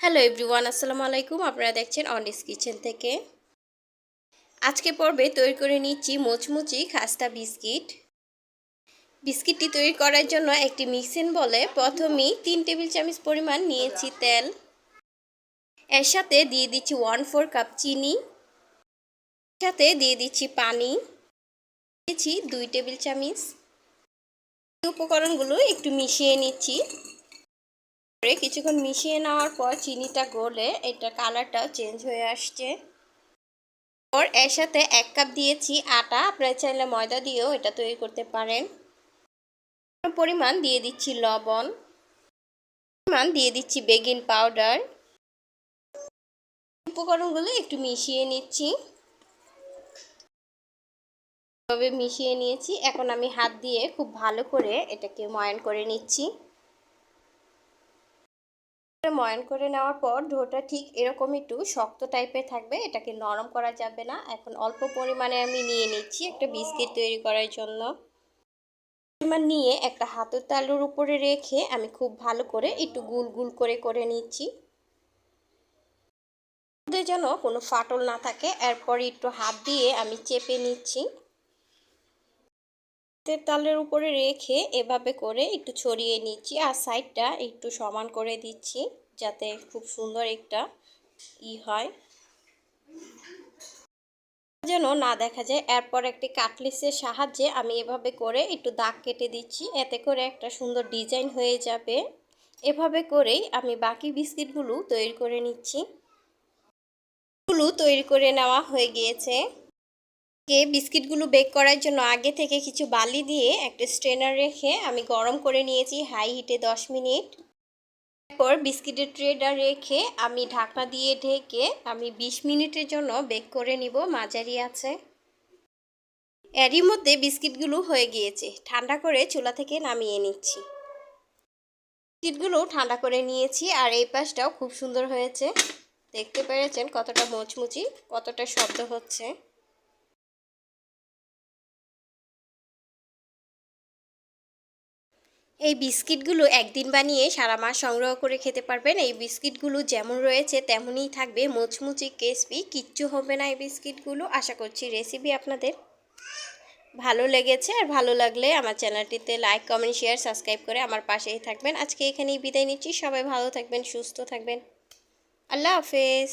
Hello everyone আসসালামু আলাইকুম। আপনারা দেখছেন অনিস কিচেন থেকে। আজকে পর্বে তৈরি করে নিচ্ছি মোচমুচি খাস্তা বিস্কিট। বিস্কিটটি তৈরি করার জন্য একটি মিক্সিং বলে প্রথমেই তিন টেবিল চামচ পরিমাণ নিয়েছি তেল। এর সাথে দিয়ে দিচ্ছি ওয়ান ফোর কাপ চিনি। সাথে দিয়ে দিচ্ছি পানি। দিয়েছি দুই টেবিল চামচ। উপকরণগুলো একটু মিশিয়ে নিচ্ছি। কিছুক্ষণ মিশিয়ে নেওয়ার পর চিনিটা গলে এটা কালারটাও চেঞ্জ হয়ে আসছে। পর এর সাথে এক কাপ দিয়েছি আটা, আপনারা চাইলে ময়দা দিয়েও এটা তৈরি করতে পারেন। পরিমাণ দিয়ে দিচ্ছি লবণ, পরিমাণ দিয়ে দিচ্ছি বেগিন পাউডার। উপকরণগুলো একটু মিশিয়ে নিচ্ছি। তবে মিশিয়ে নিয়েছি। এখন আমি হাত দিয়ে খুব ভালো করে এটাকে ময়ান করে নিচ্ছি। ময়ান করে নেওয়ার পর ডোটা ঠিক এরকম একটু শক্ত টাইপের থাকবে। এটাকে নরম করা যাবে না। এখন অল্প পরিমাণে আমি নিয়ে নিচ্ছি একটা বিস্কিট তৈরি করার জন্য। পরিমাণ নিয়ে একটা হাতের তালুর উপরে রেখে আমি খুব ভালো করে একটু গুল গুল করে করে নিচ্ছি। যেন কোনো ফাটল না থাকে এরপর একটু হাত দিয়ে আমি চেপে নিচ্ছি। তালের উপরে রেখে এভাবে করে একটু ছড়িয়ে নিচ্ছি আর সাইডটা একটু সমান করে দিচ্ছি যাতে খুব সুন্দর একটা ই হয়। যেন না দেখা যায়, এরপর একটি কাটলিসের সাহায্যে আমি এভাবে করে একটু দাগ কেটে দিচ্ছি, এতে করে একটা সুন্দর ডিজাইন হয়ে যাবে। এভাবে করেই আমি বাকি বিস্কিটগুলো তৈরি করে নিচ্ছি। গুলো তৈরি করে নেওয়া হয়ে গিয়েছে। কে বিস্কিটগুলো বেক করার জন্য আগে থেকে কিছু বালি দিয়ে একটা স্ট্রেনার রেখে আমি গরম করে নিয়েছি হাই হিটে দশ মিনিট। তারপর বিস্কিটের ট্রেটা রেখে আমি ঢাকনা দিয়ে ঢেকে আমি ২০ মিনিটের জন্য বেক করে নিব, মাঝারি আছে। এরই মধ্যে বিস্কিটগুলো হয়ে গিয়েছে, ঠান্ডা করে চুলা থেকে নামিয়ে নিচ্ছি। বিস্কিটগুলো ঠান্ডা করে নিয়েছি আর এই পাশটাও খুব সুন্দর হয়েছে। দেখতে পেরেছেন কতটা মোচমুচি, কতটা শব্দ হচ্ছে। এই বিস্কিটগুলো একদিন বানিয়ে সারা মাস সংগ্রহ করে খেতে পারবেন। এই বিস্কিটগুলো যেমন রয়েছে তেমনই থাকবে। মুচমুচি কেসপি কিচ্ছু হবে না এই বিস্কিটগুলো। আশা করছি রেসিপি আপনাদের ভালো লেগেছে। আর ভালো লাগলে আমার চ্যানেলটিতে লাইক, কমেন্ট, শেয়ার, সাবস্ক্রাইব করে আমার পাশেই থাকবেন। আজকে এখানেই বিদায় নিচ্ছি। সবাই ভালো থাকবেন, সুস্থ থাকবেন। আল্লাহ হাফেজ।